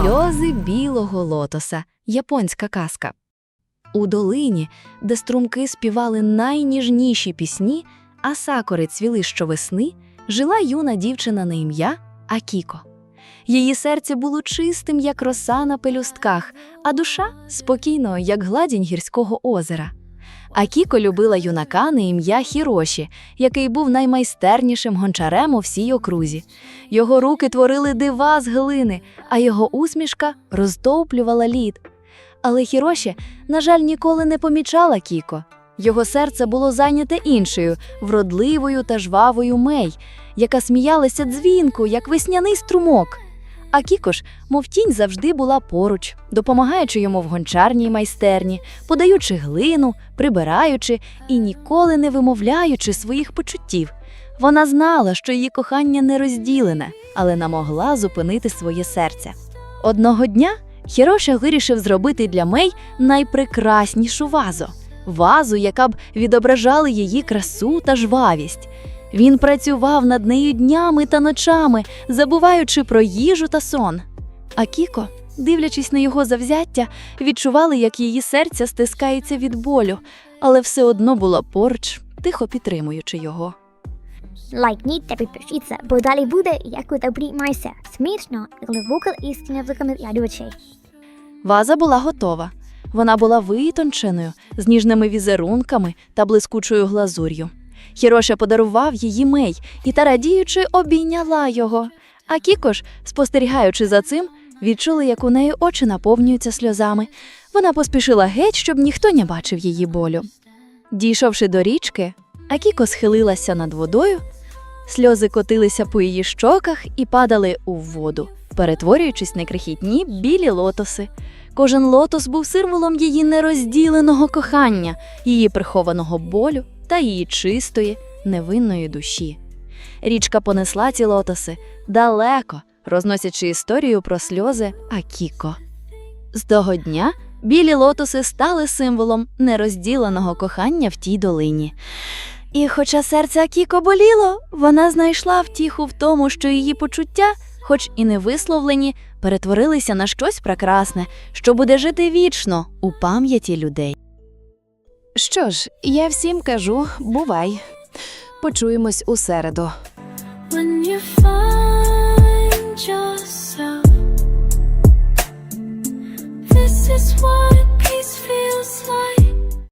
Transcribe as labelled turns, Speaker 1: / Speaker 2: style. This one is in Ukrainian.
Speaker 1: Сльози білого лотоса. Японська казка. У долині, де струмки співали найніжніші пісні, а сакури цвіли щовесни, жила юна дівчина на ім'я Акіко. Її серце було чистим, як роса на пелюстках, а душа спокійною, як гладінь гірського озера. Акіко любила юнака на ім'я Хіроші, який був наймайстернішим гончарем у всій окрузі. Його руки творили дива з глини, а його усмішка розтоплювала лід. Але Хіроші, на жаль, ніколи не помічала Кіко. Його серце було зайняте іншою, вродливою та жвавою Мей, яка сміялася дзвінку, як весняний струмок. А Кіко ж, мов тінь, завжди була поруч, допомагаючи йому в гончарній майстерні, подаючи глину, прибираючи і ніколи не вимовляючи своїх почуттів. Вона знала, що її кохання не розділене, але не могла зупинити своє серце. Одного дня Хіроша вирішив зробити для Мей найпрекраснішу вазу вазу, яка б відображала її красу та жвавість. Він працював над нею днями та ночами, забуваючи про їжу та сон. А Кіко, дивлячись на його завзяття, відчували, як її серце стискається від болю, але все одно була поруч, тихо підтримуючи його.
Speaker 2: Like тебе пишіться, бо далі буде, як у добрій майсе. Смішно, глибока істина виконав ядучий.
Speaker 1: Ваза була готова. Вона була витонченою, з ніжними візерунками та блискучою глазур'ю. Хіроша подарував її мей і та радіючи обійняла його. А Кікош, спостерігаючи за цим, відчула, як у неї очі наповнюються сльозами. Вона поспішила геть, щоб ніхто не бачив її болю. Дійшовши до річки, Акіко схилилася над водою, сльози котилися по її щоках і падали у воду, перетворюючись на крихітні білі лотоси. Кожен лотос був символом її нерозділеного кохання, її прихованого болю та її чистої, невинної душі. Річка понесла ці лотоси далеко, розносячи історію про сльози Акіко. З того дня білі лотоси стали символом нерозділеного кохання в тій долині. І хоча серце Акіко боліло, вона знайшла втіху в тому, що її почуття, хоч і не висловлені, перетворилися на щось прекрасне, що буде жити вічно у пам'яті людей.
Speaker 3: Що ж, я всім кажу, бувай. Почуємось у середу.